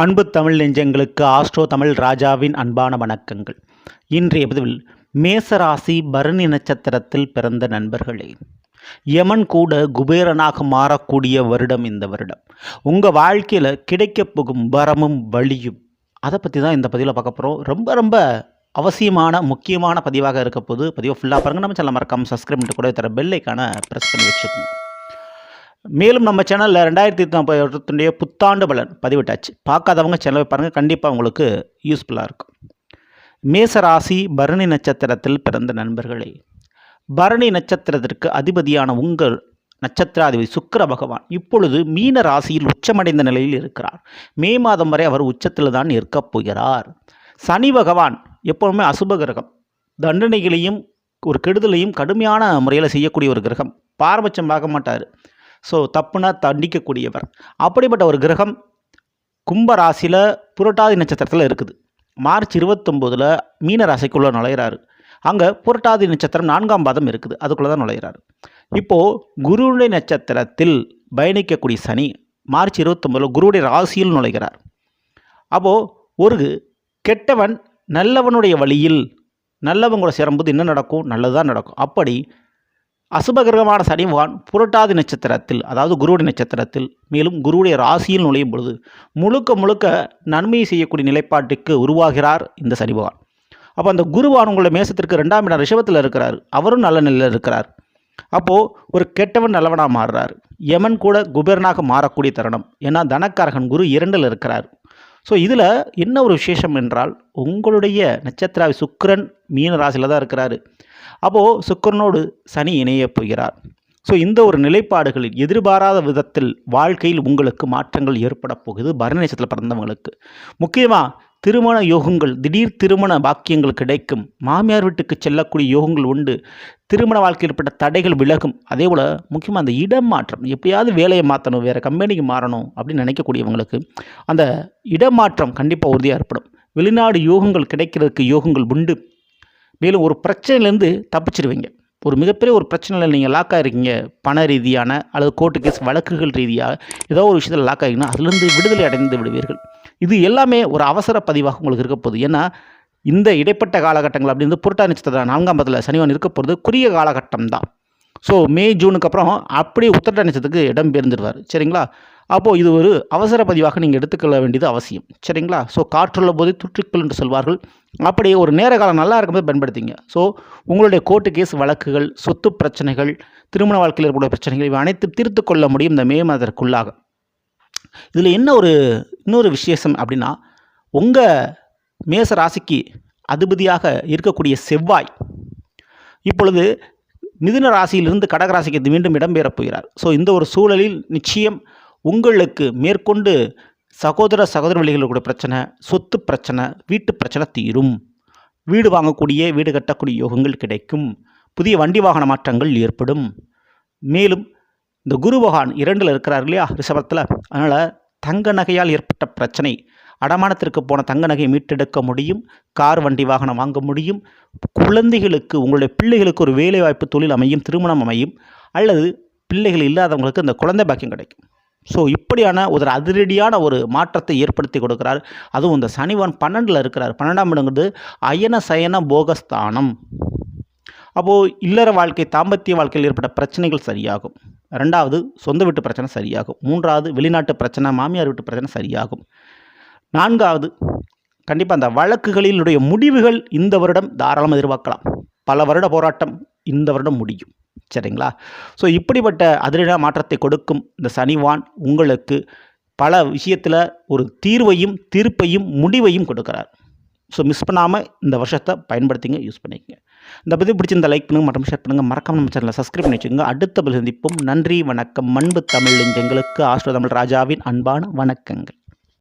அன்பு தமிழ் நெஞ்சங்களுக்கு ஆஸ்ட்ரோ தமிழ் ராஜாவின் அன்பான வணக்கங்கள். இன்றைய பதிவில் மேசராசி பரணி நட்சத்திரத்தில் பிறந்த நண்பர்களே யமன் கூட குபேரனாக மாறக்கூடிய வருடம் இந்த வருடம். உங்கள் வாழ்க்கையில் கிடைக்கப் போகும் வரமும் வழியும் அதை பற்றி தான் இந்த பதிவில் பார்க்க போகிறோம் ரொம்ப ரொம்ப அவசியமான முக்கியமான பதிவாக இருக்க போது பதிவை ஃபுல்லாக பாருங்கள் நம்ம சேனல் மறக்காமல் சப்ஸ்கிரைப் பண்ணிட்டு கூட தர பெல்லைக்கான ப்ரெஸ் பண்ணி வச்சுக்கோங்க. மேலும் நம்ம சேனலில் ரெண்டாயிரத்தி இருபத்தொன்னுடைய புத்தாண்டு பலன் பதிவிட்டாச்சு. பார்க்காதவங்க சேனலை பாருங்கள் கண்டிப்பாக உங்களுக்கு யூஸ்ஃபுல்லாக இருக்கும். மேச ராசி பரணி நட்சத்திரத்தில் பிறந்த நண்பர்களே பரணி நட்சத்திரத்திற்கு அதிபதியான உங்கள் நட்சத்திராதிபதி சுக்கிர பகவான் இப்பொழுது மீன ராசியில் உச்சமடைந்த நிலையில் இருக்கிறார். மே மாதம் வரை அவர் உச்சத்தில் தான் இருக்கப் போகிறார். சனி பகவான் எப்போவுமே அசுப கிரகம். தண்டனைகளையும் ஒரு கெடுதலையும் கடுமையான முறையில் செய்யக்கூடிய ஒரு கிரகம். பாரபட்சம் பார்க்க மாட்டார். ஸோ தப்புனா தண்டிக்கக்கூடியவர். அப்படிப்பட்ட ஒரு கிரகம் கும்ப ராசியில் புரட்டாதி நட்சத்திரத்தில் இருக்குது. மார்ச் இருபத்தொம்போதில் மீன ராசிக்குள்ளே நுழையிறாரு. அங்கே புரட்டாதி நட்சத்திரம் நான்காம் பாதம் இருக்குது. அதுக்குள்ளே தான் நுழையிறாரு. இப்போது குருவுடைய நட்சத்திரத்தில் பயணிக்கக்கூடிய சனி மார்ச் இருபத்தொம்போதில் குருவுடைய ராசியில் நுழைகிறார். அப்போது ஒரு கெட்டவன் நல்லவனுடைய வழியில் நல்லவங்களோட சேரும்போது என்ன நடக்கும்? நல்லது தான் நடக்கும். அப்படி அசுபகிரகமான சனிவான் புரட்டாதி நட்சத்திரத்தில் அதாவது குருவுடைய நட்சத்திரத்தில் மேலும் குருவுடைய ராசியில் நுழையும் பொழுது முழுக்க முழுக்க நன்மையை செய்யக்கூடிய நிலைப்பாட்டுக்கு உருவாகிறார் இந்த சனிபகவான் அப்போ அந்த குருவான் உங்களுடைய மேசத்திற்கு ரெண்டாம் இடம் ரிஷபத்தில் இருக்கிறார். அவரும் நல்ல நிலையில் இருக்கிறார். அப்போது ஒரு கெட்டவன் நல்லவனாக மாறுறார். யமன் கூட குபேரனாக மாறக்கூடிய தருணம். ஏன்னா தனக்காரகன் குரு இரண்டில் இருக்கிறார். ஸோ இதில் என்ன ஒரு விசேஷம் என்றால் உங்களுடைய நட்சத்திராவி சுக்கரன் மீன ராசியில் தான் இருக்கிறாரு. அப்போது சுக்கரனோடு சனி இணையப் போகிறார். ஸோ இந்த ஒரு நிலைப்பாடுகளில் எதிர்பாராத விதத்தில் வாழ்க்கையில் உங்களுக்கு மாற்றங்கள் ஏற்பட போகுது பரணி நட்சத்திரத்தில் பிறந்தவங்களுக்கு. முக்கியமாக திருமண யோகங்கள் திடீர் திருமண பாக்கியங்கள் கிடைக்கும். மாமியார் வீட்டுக்கு செல்லக்கூடிய யோகங்கள் உண்டு. திருமண வாழ்க்கையில் ஏற்பட்ட தடைகள் விலகும். அதே போல் முக்கியமாக அந்த இடம் மாற்றம் எப்படியாவது வேலையை மாற்றணும் வேறு கம்பெனிக்கு மாறணும் அப்படின்னு நினைக்கக்கூடியவங்களுக்கு அந்த இடமாற்றம் கண்டிப்பாக உறுதியாக ஏற்படும். வெளிநாடு யோகங்கள் கிடைக்கிறதுக்கு யோகங்கள் உண்டு. மேலும் ஒரு பிரச்சனையிலேருந்து தப்பிச்சிடுவீங்க ஒரு மிகப்பெரிய ஒரு பிரச்சனையில் நீங்கள் லாக் ஆகிருக்கீங்க பண ரீதியான அல்லது கோர்ட்டு கேஸ் வழக்குகள் ரீதியாக ஏதோ ஒரு விஷயத்தில் லாக் ஆகிங்கன்னா அதுலேருந்து விடுதலை அடைந்து விடுவீர்கள். இது எல்லாமே ஒரு அவசர பதிவாக உங்களுக்கு இருக்க போகுது. ஏன்னா இந்த இடைப்பட்ட காலகட்டங்கள் அப்படின்னு புரட்டா நட்சத்திரம் நான்காம் பத்தில் சனிவன் இருக்க போகிறது குறுகிய காலகட்டம் தான் ஸோ மே ஜூனுக்கு அப்புறம் அப்படியே உத்திரட்ட நட்சத்திரத்துக்கு இடம் பெயர்ந்துடுவார். சரிங்களா? அப்போது இது ஒரு அவசர பதிவாக நீங்கள் எடுத்துக்கொள்ள வேண்டியது அவசியம். சரிங்களா? ஸோ காற்றுள்ள போது துற்றுக்கள் என்று சொல்வார்கள். அப்படியே ஒரு நேர காலம் நல்லா இருக்கும்போது பயன்படுத்திங்க. ஸோ உங்களுடைய கோர்ட்டு கேஸ் வழக்குகள் சொத்து பிரச்சனைகள் திருமண வாழ்க்கையில் இருக்கக்கூடிய பிரச்சனைகள் இவை அனைத்தும் தீர்த்து கொள்ள முடியும் இந்த மே மாதத்திற்குள்ளாக. இதில் என்ன ஒரு இன்னொரு விசேஷம் அப்படின்னா உங்கள் மேச ராசிக்கு அதிபதியாக இருக்கக்கூடிய செவ்வாய் இப்பொழுது மிதுன ராசியிலிருந்து கடக ராசிக்கு மீண்டும் இடம்பெறப் போகிறார். ஸோ இந்த ஒரு சூழலில் நிச்சயம் உங்களுக்கு மேற்கொண்டு சகோதர சகோதர வழிகளோட பிரச்சனை சொத்து பிரச்சனை வீட்டு பிரச்சனை தீரும். வீடு வாங்கக்கூடிய வீடு கட்டக்கூடிய யோகங்கள் கிடைக்கும். புதிய வண்டி வாகன மாற்றங்கள் ஏற்படும். மேலும் இந்த குரு பகவான் இரண்டில் இருக்கிறார் இல்லையா ரிஷபத்தில். அதனால் தங்க நகையால் ஏற்பட்ட பிரச்சனை அடமானத்திற்கு போன தங்க நகையை மீட்டெடுக்க முடியும் கார் வண்டி வாகனம் வாங்க முடியும் குழந்தைகளுக்கு உங்களுடைய பிள்ளைகளுக்கு ஒரு வேலைவாய்ப்பு தொழில் அமையும் திருமணம் அமையும் அல்லது பிள்ளைகள் இல்லாதவங்களுக்கு இந்த குழந்தை பாக்கியம் கிடைக்கும். ஸோ இப்படியான ஒரு அதிரடியான ஒரு மாற்றத்தை ஏற்படுத்தி கொடுக்குறார். அதுவும் இந்த சனிவன் பன்னெண்டில் இருக்கிறார். பன்னெண்டாம் இடங்கிறது அயன சயன போகஸ்தானம். அப்போது இல்லற வாழ்க்கை தாம்பத்திய வாழ்க்கையில் ஏற்பட்ட பிரச்சனைகள் சரியாகும். ரெண்டாவது சொந்த வீட்டு பிரச்சனை சரியாகும். மூன்றாவது வெளிநாட்டு பிரச்சனை மாமியார் வீட்டு பிரச்சனை சரியாகும். நான்காவது கண்டிப்பாக அந்த வழக்குகளினுடைய முடிவுகள் இந்த வருடம் தாராளமாக எதிர்பார்க்கலாம். பல வருட போராட்டம் இந்த வருடம் முடியும். சரிங்களா? ஸோ இப்படிப்பட்ட அதிர்ட மாற்றத்தை கொடுக்கும் இந்த சனிவான் உங்களுக்கு பல விஷயத்தில் ஒரு தீர்வையும் தீர்ப்பையும் முடிவையும் கொடுக்கிறார். ஸோ மிஸ் பண்ணாமல் இந்த வருஷத்தை பயன்படுத்திங்க யூஸ் பண்ணிக்கங்க. இந்த பதிவு பிடிச்சிருந்த லைக் பண்ணுங்கள் மற்றும் ஷேர் பண்ணுங்கள் மறக்காம நம்ம சேனலை சப்ஸ்கிரைப் பண்ணி வச்சுக்கோங்க. அடுத்த பதில் சந்திப்போம். நன்றி வணக்கம். மண்பு தமிழ் எங்களுக்கு ஆஸ்ட்ரோ தமிழ் ராஜாவின் அன்பான வணக்கங்கள்.